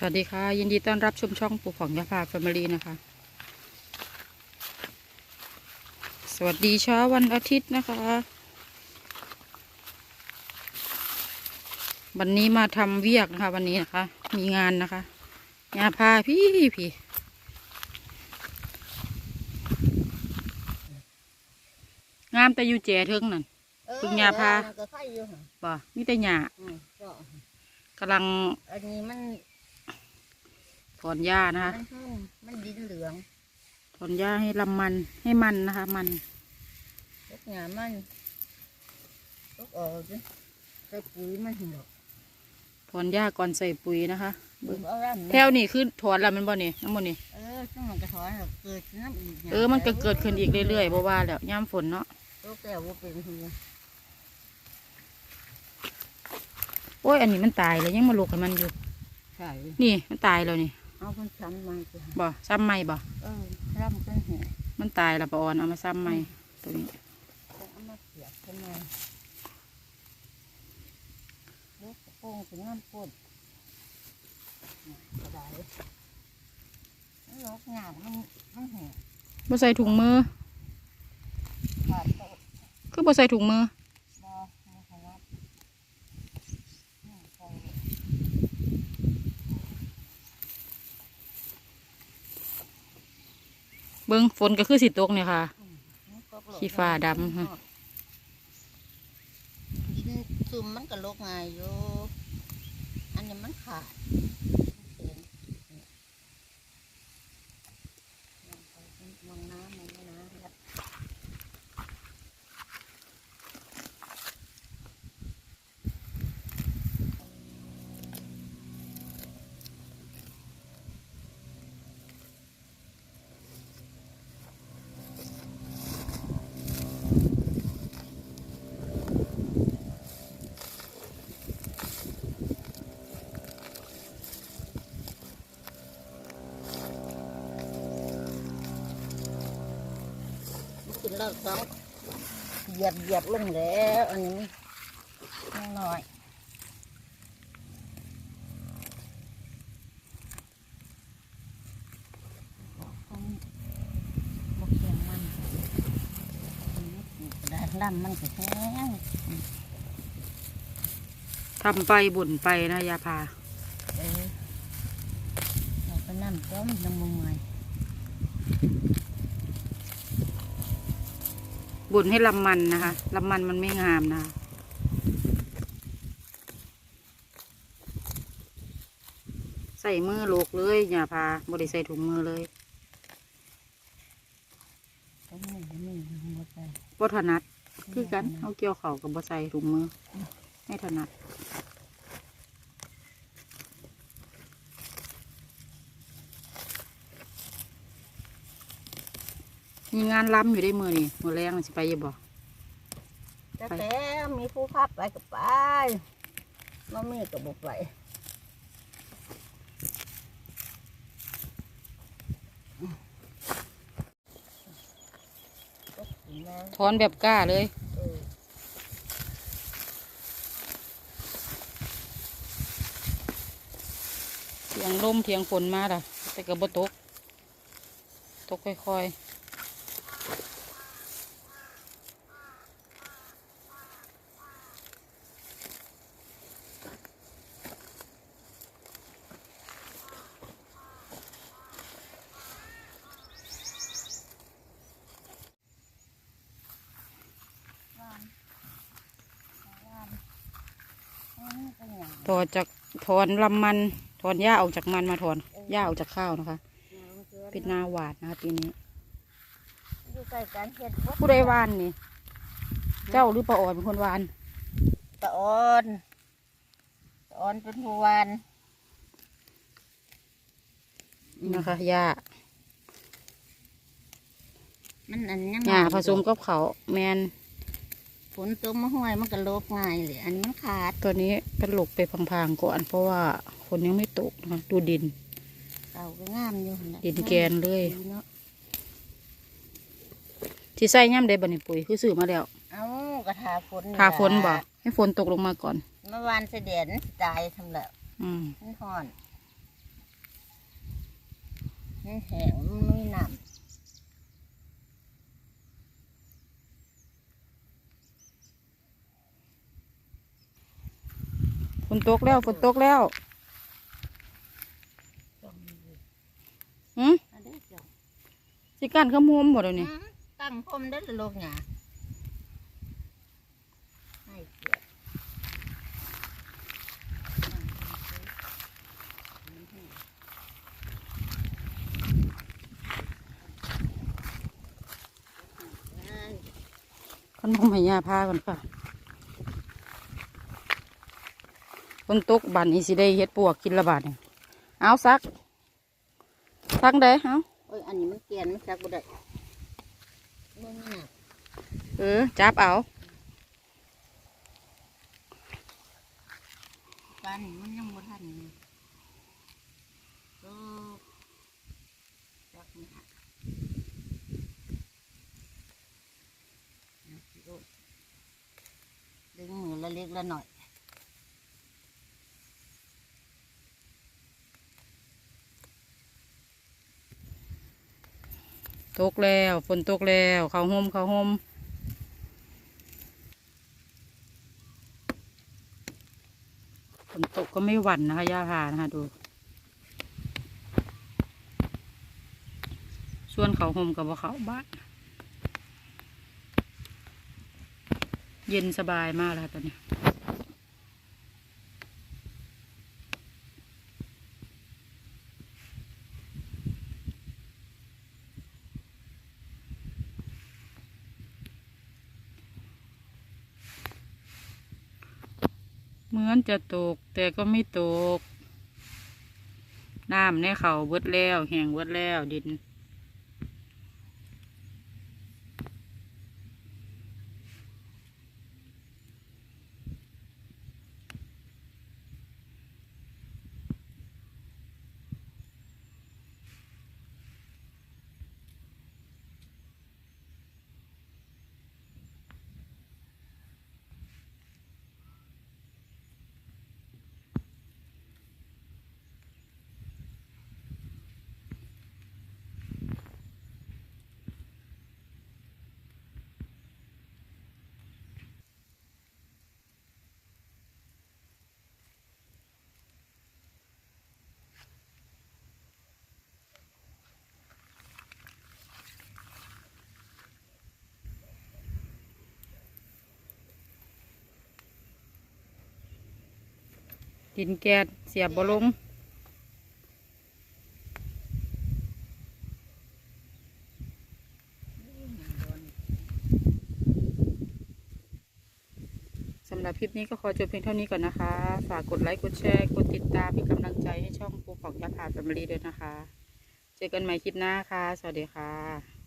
สวัสดีค่ะ ยินดีต้อนรับชมช่องปู่ของยาพาแฟมิลี่นะคะ สวัสดีเช้าวันอาทิตย์นะคะ วันนี้มาทำเวียกนะคะ วันนี้นะคะ มีงานนะคะยาพาพี่พี่งามแต่อยู่แจเทิงนั่นปึงยาพามันก็ไข่อยู่หั่นบ่มีแต่หญ้าอืมก็กำลังอันนี้มัน ถอนหญ้านะคะมันหึ่มมันดินเหลืองถอนหญ้าให้ลำมันให้มันนะคะ มันลูกหญ้ามันลูกออกสิใส่ปุ๋ยมันหมดถอนหญ้าก่อนใส่ปุ๋ยนะคะบึงเอาร่ำแถวนี้คือถอนแล้วแมันบ่นี่น้ำมันนี่เออซึ่งมันกระถอนแล้วเกิดน้ำอีกหญ้าเออมันก็เกิดขึ้นอีกเรื่อยๆบ่ว่าแล้วย่ำฝนเนาะลูกแก้วว่าเป็นหัวโอ้ยอันนี้มันตายแล้วยังมาลุกให้มันอยู่ใช่นี่มันตายแล้วนี่ เอาคนช้ำมาสิบ่ซ้ำใหม่บ่เออร่ำขึ้นหัวมันตายแล้วปะออนเอามาซ้ำใหม่ตัวนี้เอามาเสียบขึ้นมาลูกกระโปรงถึงน้ำพ่นกระดาษลูกหญ้ามันมันแห้งบ่ใส่ถุงมือขาดโตะคือบ่ใส่ถุงมือ บ่บ่ขยับอืมใส่ เบิ่งฝนก็คือสิตกเนี่ยค่ะมันก็โลกขี้ฟ้าดำฮะดินซุ่มมันก็โลกง่ายอยู่ อันนี้มันขาดเห็นมองน้ำมองน้ำครับ กินแล้วสองเหยียบเหยียบลงแล้วอันนี้มันน้อยต้องบกเสียงมันด้านล่ำมันก็แห้งทำไปบ่นไปนะยาพาเออเราก็นั่นต้มน้ำมันใหม่ บ่นให้ลำมันนะคะลำมันมันไม่งามนะใส่มือโลกเลยอย่าพาบ่ได้ใส่ถุงมือเลยบ่ถนัดคือกันเอาเกี่ยวเข่ากับบ่ใส่ถุงมือไม่ถนัด มีงานล้ำอยู่ได้มือนี่มือแรงน่ะสิไปอยังบ่แต่แต่มีผู้พับไปก็ไปมามีก็บอกไปถอนแบบกล้าเลยเออเถียงลมเถียงฝนมาล่ะ แต่ก็บ่ตก ตกค่อยๆ ต่อจากถอนลำมัน ถอนหญ้าออกจากมันมาถอนหญ้าออกจากข้าวนะคะ เป็นนาหวานนะคะปีนี้อยู่ใกล้กันเห็ดผู้ใดหวานนี่ เจ้าหรือป้าอ่อนเป็นคนหวานตะออนตะออนเป็นผู้วานนี่นะคะหญ้ามันอันยังหญ้าผสมกับเขาวแมนฝ นตกมาห้วยมันก็โลกง่ายเลยอันนี้มันขาดตัวนี้กันหลกไปพังๆก่อน เพราะว่าฝนยังไม่ตกนะคะดูดิน เก่าก็งามอยู่หั่นแหละดินแกนเลยดีเนาะที่ใส่ย่ำได้บันนี้ปุ๋ยคือซื้อมาแล้ว เอากระทาฝนทาฝนบ่ให้ฝนตกลงมาก่อน เมื่อวานเสด็จตายทำแล้วอืมมันห่อนแห้งๆมันไฝนตกแล้วฝนตกแล้วำจ้องอยู่หืมอันนี้จ้องสิกันขโมมหมดแล้วนี่อืมตั้งพรมได้อละโลกหยาให้เกียรตินั่นขนมให้ยาพาก่อนค่ะ ฝนตกบันนี้สิได้เฮ็ดปวกกินละบาทนี่เอาซักซักได้เอาโอ้ยอันนี้มันเกลียนมันซักบ่ได้มันหนักเออจับเอาปานนี้มันยังบ่ทันนี่โอ้ซักไม่หักเอาสิโอ้ยดึงมือละเล็กละหน่อย ตกแล้วฝนตกแล้วเขาห่มเขาห่มฝนตกก็ไม่หวั่นนะคะย่าพานะคะดูส่วนเขาห่มกับว่าเขาบ้านเย็นสบายมากเลยค่ะตอนนี้ มือนจะตก แต่ก็ไม่ตก น้ำในเขาเบิดแล้ว แห้งเบิดแล้วดิน ดินแก๊สเสียบบลงสำหรับคลิปนี้ก็ขอจบเพียงเท่านี้ก่อนนะคะ ฝากกดไลค์กดแชร์ กดติดตามเป็นกำลังใจให้ช่องปูของยาพาแฟมิลี่ด้วยนะคะ เจอกันใหม่คลิปหน้าค่ะ สวัสดีค่ะ